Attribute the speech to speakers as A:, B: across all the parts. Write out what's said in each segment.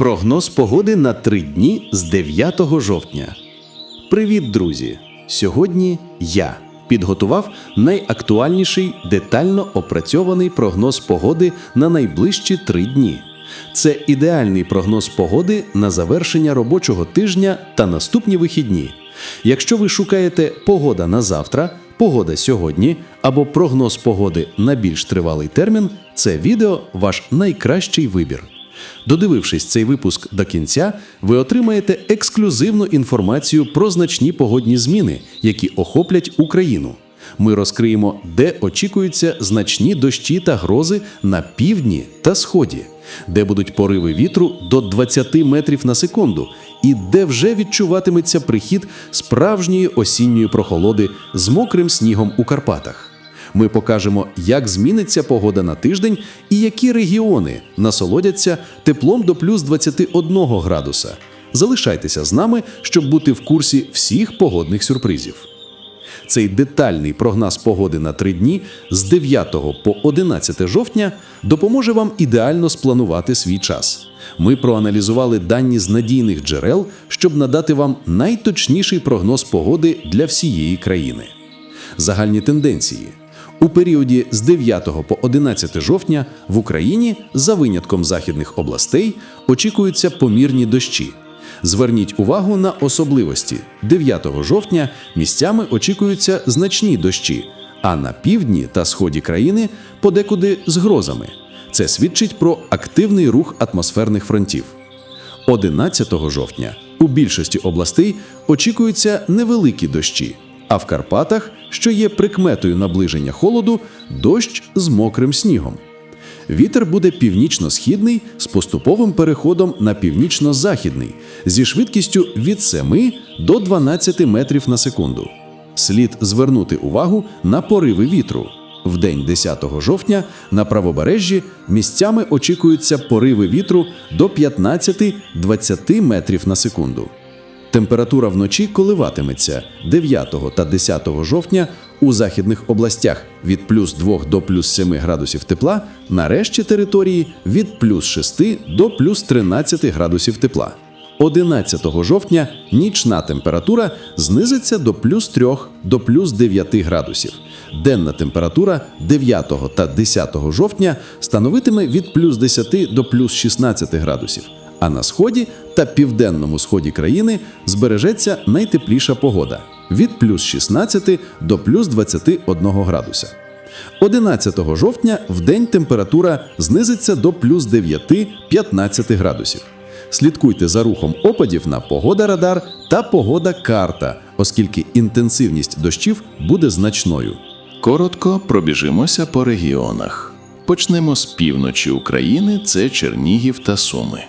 A: Прогноз погоди на три дні з 9 жовтня. Привіт, друзі! Сьогодні я підготував найактуальніший детально опрацьований прогноз погоди на найближчі три дні. Це ідеальний прогноз погоди на завершення робочого тижня та наступні вихідні. Якщо ви шукаєте погода на завтра, погода сьогодні або прогноз погоди на більш тривалий термін, це відео ваш найкращий вибір. Додивившись цей випуск до кінця, ви отримаєте ексклюзивну інформацію про значні погодні зміни, які охоплять Україну. Ми розкриємо, де очікуються значні дощі та грози на півдні та сході, де будуть пориви вітру до 20 метрів на секунду, і де вже відчуватиметься прихід справжньої осінньої прохолоди з мокрим снігом у Карпатах. Ми покажемо, як зміниться погода на тиждень і які регіони насолодяться теплом до плюс 21 градуса. Залишайтеся з нами, щоб бути в курсі всіх погодних сюрпризів. Цей детальний прогноз погоди на три дні з 9 по 11 жовтня допоможе вам ідеально спланувати свій час. Ми проаналізували дані з надійних джерел, щоб надати вам найточніший прогноз погоди для всієї країни. Загальні тенденції. У періоді з 9 по 11 жовтня в Україні, за винятком західних областей, очікуються помірні дощі. Зверніть увагу на особливості. 9 жовтня місцями очікуються значні дощі, а на півдні та сході країни подекуди з грозами. Це свідчить про активний рух атмосферних фронтів. 11 жовтня у більшості областей очікуються невеликі дощі, а в Карпатах, що є прикметою наближення холоду, дощ з мокрим снігом. Вітер буде північно-східний з поступовим переходом на північно-західний зі швидкістю від 7 до 12 метрів на секунду. Слід звернути увагу на пориви вітру. В день 10 жовтня на правобережжі місцями очікуються пориви вітру до 15-20 метрів на секунду. Температура вночі коливатиметься 9 та 10 жовтня у західних областях від плюс 2 до плюс 7 градусів тепла, на решті території від плюс 6 до плюс 13 градусів тепла. 11 жовтня нічна температура знизиться до плюс 3 до плюс 9 градусів. Денна температура 9 та 10 жовтня становитиме від плюс 10 до плюс 16 градусів. А на сході та південному сході країни збережеться найтепліша погода від плюс 16 до плюс 21 градуса. 11 жовтня в день температура знизиться до плюс 9-15 градусів. Слідкуйте за рухом опадів на погода радар та погода карта, оскільки інтенсивність дощів буде значною.
B: Коротко пробіжимося по регіонах. Почнемо з півночі України, це Чернігів та Суми.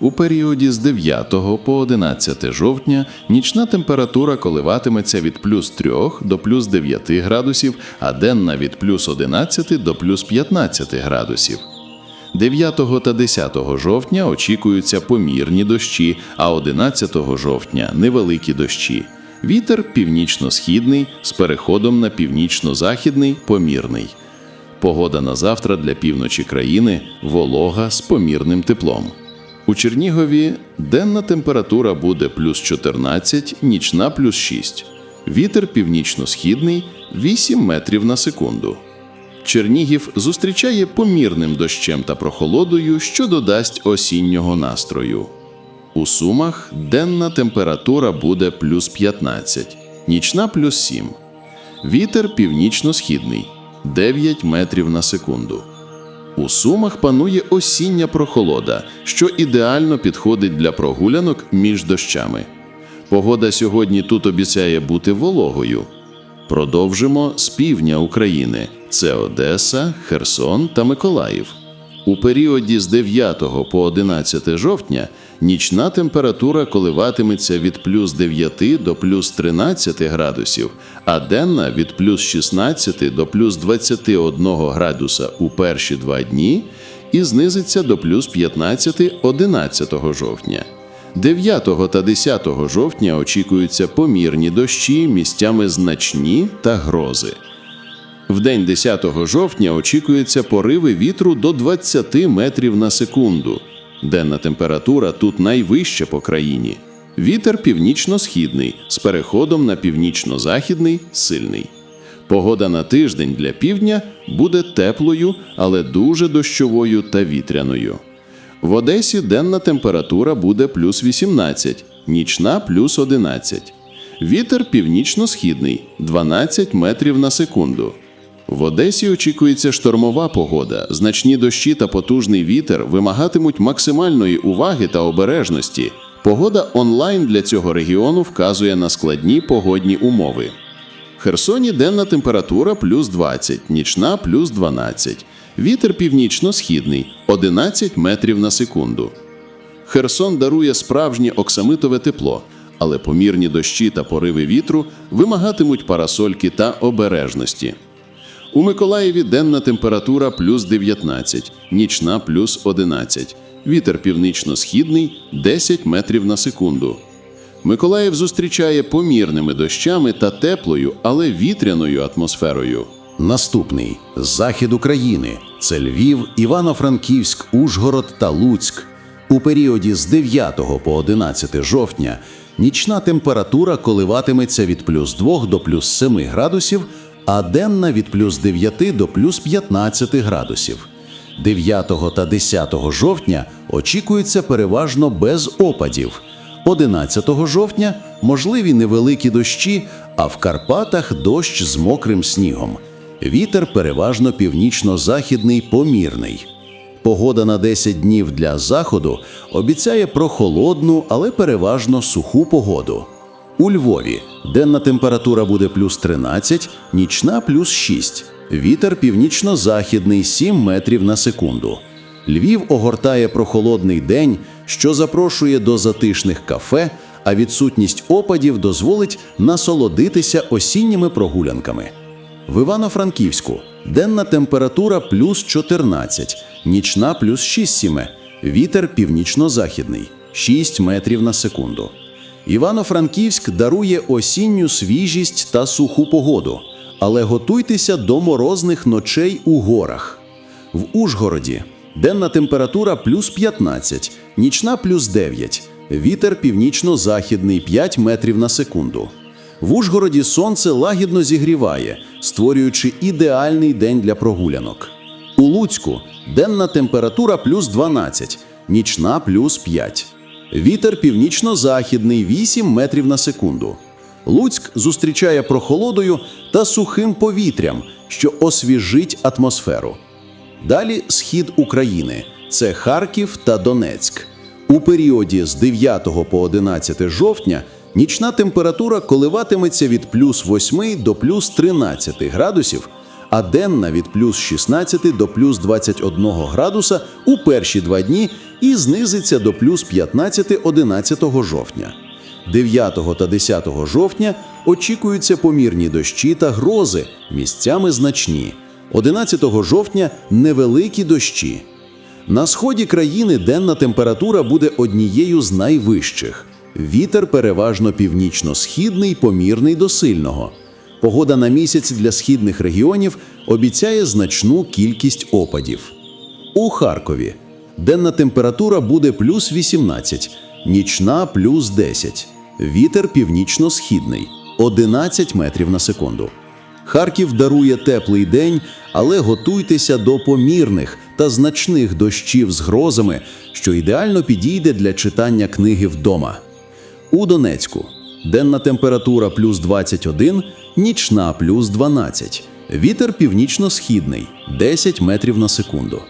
B: У періоді з 9 по 11 жовтня нічна температура коливатиметься від плюс 3 до плюс 9 градусів, а денна від плюс 11 до плюс 15 градусів. 9 та 10 жовтня очікуються помірні дощі, а 11 жовтня невеликі дощі. Вітер північно-східний з переходом на північно-західний помірний. Погода на завтра для півночі країни волога з помірним теплом. У Чернігові денна температура буде плюс 14, нічна плюс 6. Вітер північно-східний 8 метрів на секунду. Чернігів зустрічає помірним дощем та прохолодою, що додасть осіннього настрою. У Сумах денна температура буде плюс 15, нічна плюс 7. Вітер північно-східний 9 метрів на секунду. У Сумах панує осіння прохолода, що ідеально підходить для прогулянок між дощами. Погода сьогодні тут обіцяє бути вологою. Продовжимо з півдня України: це Одеса, Херсон та Миколаїв. У періоді з 9 по 11 жовтня нічна температура коливатиметься від плюс 9 до плюс 13 градусів, а денна від плюс 16 до плюс 21 градуса у перші два дні і знизиться до плюс 15 11 жовтня. 9 та 10 жовтня очікуються помірні дощі, місцями значні та грози. В день 10 жовтня очікуються пориви вітру до 20 метрів на секунду. Денна температура тут найвища по країні. Вітер північно-східний з переходом на північно-західний сильний. Погода на тиждень для півдня буде теплою, але дуже дощовою та вітряною. В Одесі денна температура буде плюс 18, нічна плюс 11. Вітер північно-східний 12 метрів на секунду. В Одесі очікується штормова погода. Значні дощі та потужний вітер вимагатимуть максимальної уваги та обережності. Погода онлайн для цього регіону вказує на складні погодні умови. В Херсоні денна температура плюс 20, нічна плюс 12. Вітер північно-східний 11 метрів на секунду. Херсон дарує справжнє оксамитове тепло, але помірні дощі та пориви вітру вимагатимуть парасольки та обережності. У Миколаєві денна температура плюс 19, нічна плюс 11. Вітер північно-східний 10 метрів на секунду. Миколаїв зустрічає помірними дощами та теплою, але вітряною атмосферою.
A: Наступний захід України це Львів, Івано-Франківськ, Ужгород та Луцьк. У періоді з 9 по 11 жовтня нічна температура коливатиметься від плюс 2 до плюс 7 градусів, а денна від плюс 9 до плюс 15 градусів. 9 та 10 жовтня очікується переважно без опадів. 11 жовтня можливі невеликі дощі, а в Карпатах дощ з мокрим снігом. Вітер переважно північно-західний помірний. Погода на 10 днів для заходу обіцяє прохолодну, але переважно суху погоду. У Львові денна температура буде плюс 13, нічна плюс 6. Вітер північно-західний 7 метрів на секунду. Львів огортає прохолодний день, що запрошує до затишних кафе, а відсутність опадів дозволить насолодитися осінніми прогулянками. В Івано-Франківську денна температура плюс 14, нічна плюс 6 сіме, вітер північно-західний 6 метрів на секунду. Івано-Франківськ дарує осінню свіжість та суху погоду, але готуйтеся до морозних ночей у горах. В Ужгороді денна температура плюс 15, нічна плюс 9, вітер північно-західний 5 метрів на секунду. В Ужгороді сонце лагідно зігріває, створюючи ідеальний день для прогулянок. У Луцьку денна температура плюс 12, нічна плюс 5. Вітер північно-західний 8 метрів на секунду. Луцьк зустрічає прохолодою та сухим повітрям, що освіжить атмосферу. Далі схід України це Харків та Донецьк. У періоді з 9 по 11 жовтня нічна температура коливатиметься від плюс 8 до плюс 13 градусів, а денна від плюс 16 до плюс 21 градуса у перші два дні і знизиться до плюс 15-11 жовтня. 9 та 10 жовтня очікуються помірні дощі та грози, місцями значні. 11 жовтня невеликі дощі. На сході країни денна температура буде однією з найвищих. Вітер переважно північно-східний, помірний до сильного. Погода на місяць для східних регіонів обіцяє значну кількість опадів. У Харкові денна температура буде плюс 18, нічна плюс 10. Вітер північно-східний 11 метрів на секунду. Харків дарує теплий день, але готуйтеся до помірних та значних дощів з грозами, що ідеально підійде для читання книги вдома. У Донецьку денна температура плюс 21, нічна плюс 12. Вітер північно-східний 10 метрів на секунду.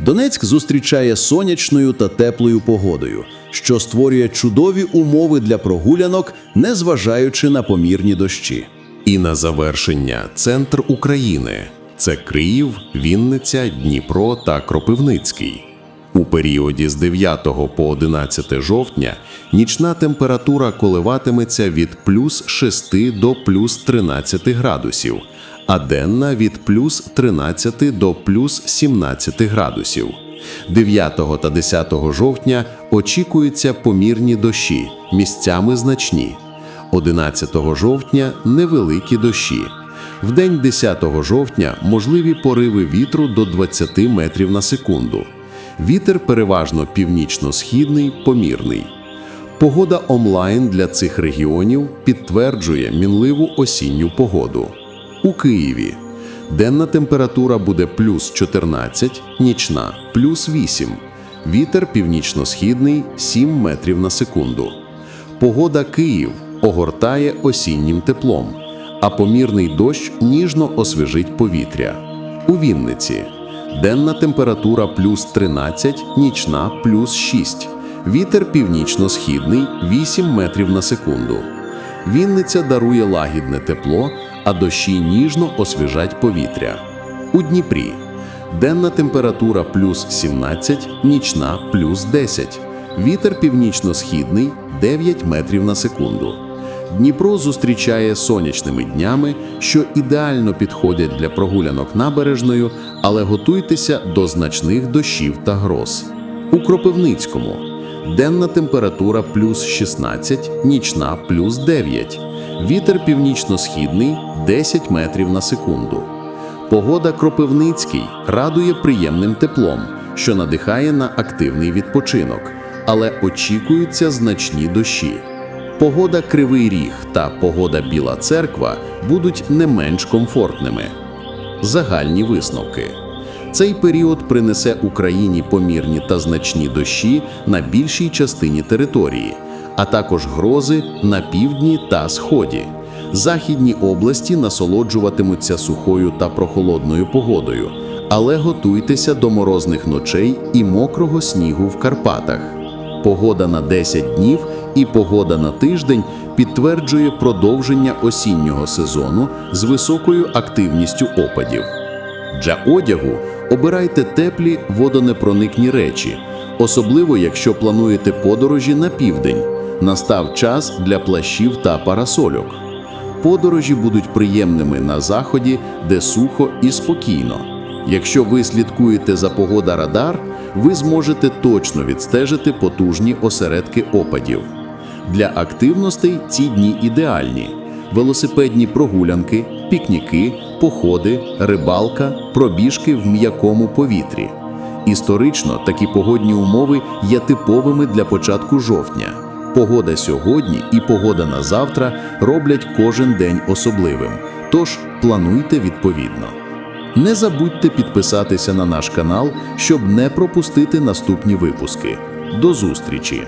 A: Донецьк зустрічає сонячною та теплою погодою, що створює чудові умови для прогулянок, незважаючи на помірні дощі.
C: І на завершення центр України це Київ, Вінниця, Дніпро та Кропивницький. У періоді з 9 по 11 жовтня нічна температура коливатиметься від плюс 6 до плюс 13 градусів, а денна від плюс 13 до плюс 17 градусів. 9 та 10 жовтня очікуються помірні дощі, місцями значні. 11 жовтня невеликі дощі. В день 10 жовтня можливі пориви вітру до 20 метрів на секунду. Вітер переважно північно-східний, помірний. Погода онлайн для цих регіонів підтверджує мінливу осінню погоду. У Києві денна температура буде плюс 14, нічна плюс 8. Вітер північно-східний 7 метрів на секунду. Погода Київ огортає осіннім теплом, а помірний дощ ніжно освіжить повітря. У Вінниці денна температура плюс 13, нічна плюс 6. Вітер північно-східний 8 метрів на секунду. Вінниця дарує лагідне тепло, а дощі ніжно освіжать повітря. У Дніпрі денна температура плюс 17, нічна плюс 10. Вітер північно-східний 9 метрів на секунду. Дніпро зустрічає сонячними днями, що ідеально підходять для прогулянок набережною, але готуйтеся до значних дощів та гроз. У Кропивницькому денна температура плюс 16, нічна плюс 9. Вітер північно-східний 10 метрів на секунду. Погода Кропивницький радує приємним теплом, що надихає на активний відпочинок, але очікуються значні дощі. Погода Кривий Ріг та погода Біла Церква будуть не менш комфортними. Загальні висновки. Цей період принесе Україні помірні та значні дощі на більшій частині території, а також грози на півдні та сході. Західні області насолоджуватимуться сухою та прохолодною погодою, але готуйтеся до морозних ночей і мокрого снігу в Карпатах. Погода на 10 днів і погода на тиждень підтверджує продовження осіннього сезону з високою активністю опадів. Для одягу обирайте теплі водонепроникні речі, особливо якщо плануєте подорожі на південь. Настав час для плащів та парасольок. Подорожі будуть приємними на заході, де сухо і спокійно. Якщо ви слідкуєте за погода радар, ви зможете точно відстежити потужні осередки опадів. Для активностей ці дні ідеальні: велосипедні прогулянки, пікніки, походи, рибалка, пробіжки в м'якому повітрі. Історично такі погодні умови є типовими для початку жовтня. Погода сьогодні і погода на завтра роблять кожен день особливим, тож плануйте відповідно. Не забудьте підписатися на наш канал, щоб не пропустити наступні випуски. До зустрічі!